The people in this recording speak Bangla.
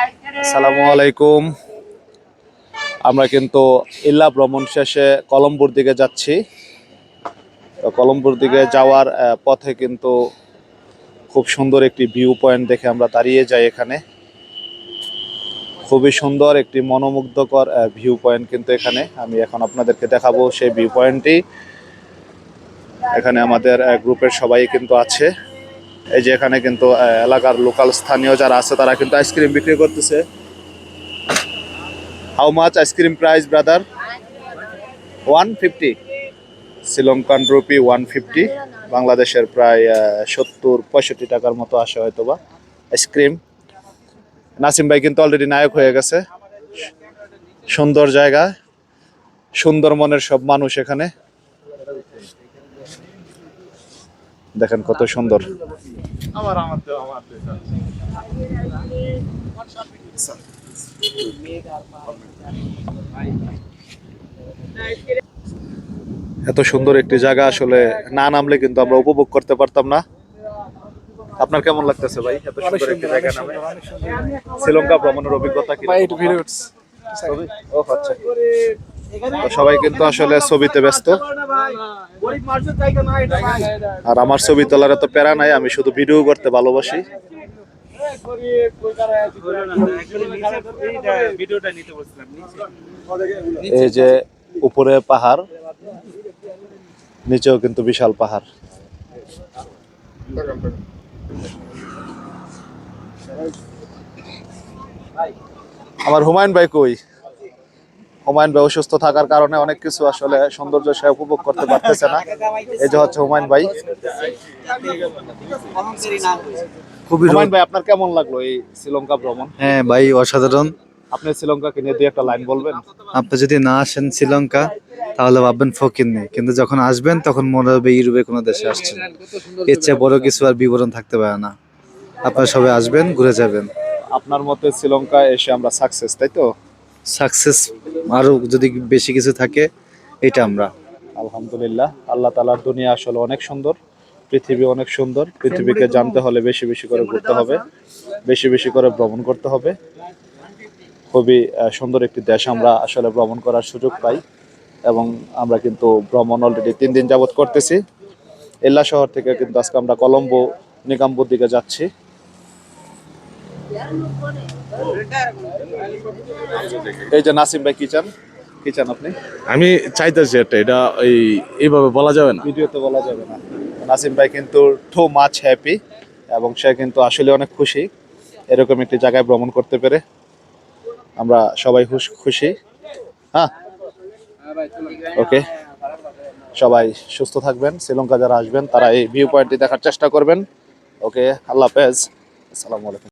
আসসালামু আলাইকুম। আমরা কিন্তু ইল্লা ভ্রমণ শেষে কলম্বোর দিকে যাচ্ছি। কলম্বোর দিকে যাওয়ার পথে কিন্তু খুব সুন্দর একটি ভিউ পয়েন্ট দেখে আমরা দাঁড়িয়ে যাই এখানে। খুবই সুন্দর একটি মনোমুগ্ধকর ভিউ পয়েন্ট কিন্তু এখানে। আমি এখন আপনাদেরকে দেখাবো সেই ভিউ পয়েন্টটি এখানে আমাদের গ্রুপের সবাই কিন্তু আছে। এই যে এখানে কিন্তু এলাকার লোকাল স্থানীয় যারা আছে, তারা কিন্তু আইসক্রিম বিক্রি করতেছে। How much ice cream price brother one fifty Sri Lankan rupee one fifty বাংলাদেশের প্রায় সত্তর, পঁয়ষট্টি টাকার মতো আসে হয়তো বা আইসক্রিম নাসিম ভাই কিন্তু অলরেডি নায়ক হয়ে গেছে। সুন্দর জায়গা। সুন্দর মনের সব মানুষ এখানে। দেখেন কত সুন্দর। এত সুন্দর একটি জায়গা আসলে না নামলে কিন্তু আমরা উপভোগ করতে পারতাম না। আপনার কেমন লাগতেছে ভাই? এত সুন্দর একটি জায়গা নামে। শ্রীলঙ্কা ভ্রমণের অভিজ্ঞতা কি? ও আচ্ছা। সবাই কিন্তু আসলে ছবিতে ব্যস্ত। আর আমার ছবি তোলার এত প্যারা নাই, আমি শুধু ভিডিও করতে ভালোবাসি। এই যে উপরে পাহাড়, নিচেও কিন্তু বিশাল পাহাড়। আমার হুমায়ুন ভাই কই? হুমায়ুন ভাই অসুস্থ থাকার কারণে অনেক কিছু আসলে সৌন্দর্য সে উপভোগ করতে পারতেছে না। এই যে হচ্ছে হুমায়ুন ভাই। খুবই হুমায়ুন ভাই আপনার কেমন লাগল এই শ্রীলঙ্কা ভ্রমণ? হ্যাঁ ভাই অসাধারণ। আপনি শ্রীলঙ্কাকে নিয়ে দুই একটা লাইন বলবেন? আপনি যদি না আসেন শ্রীলঙ্কা তাহলে ভাববেন ফকির নেই। কিন্তু যখন আসবেন তখন মনে হবে ইউরোপে কোনো দেশে আসছেন। এর চেয়ে বড় কিছু আর বিবরণ থাকতে পারে না। আপনারা সবাই আসবেন ঘুরে যাবেন। আপনার মতে শ্রীলঙ্কা এসে আমরা সাকসেস তাই তো? সাকসেস আরও যদি বেশি কিছু থাকে এটা আমরা। আলহামদুলিল্লাহ, আল্লাহ তালার দুনিয়া আসলে অনেক সুন্দর, পৃথিবী অনেক সুন্দর, পৃথিবীকে জানতে হলে বেশি বেশি করে ঘুরতে হবে, বেশি বেশি করে ভ্রমণ করতে হবে। খুবই সুন্দর একটি দেশ আমরা আসলে ভ্রমণ করার সুযোগ পাই এবং আমরা কিন্তু ভ্রমণ অলরেডি তিন দিন যাবৎ করতেছি। এল্লা শহর থেকে কিন্তু আজকে আমরা কলম্বো নিকাম্বুর দিকে যাচ্ছি। এই যে নাসিম ভাই কি চান? কি চান আপনি? আমি চাইতেছি একটা এটা এই এইভাবে বলা যাবে না। ভিডিওতে বলা যাবে না। নাসিম ভাই কিন্তু টু মাছ হ্যাপি এবং সে কিন্তু আসলে অনেক খুশি। এরকম একটি জায়গায় ভ্রমণ করতে পেরে আমরা সবাই খুশ- খুশি। হ্যাঁ? ওকে। সবাই সুস্থ থাকবেন। শ্রীলঙ্কা যারা আসবেন তারা এই ভিউ পয়েন্টটি দেখার চেষ্টা করবেন। ওকে আল্লাহ হাফেজ। আসসালামু আলাইকুম।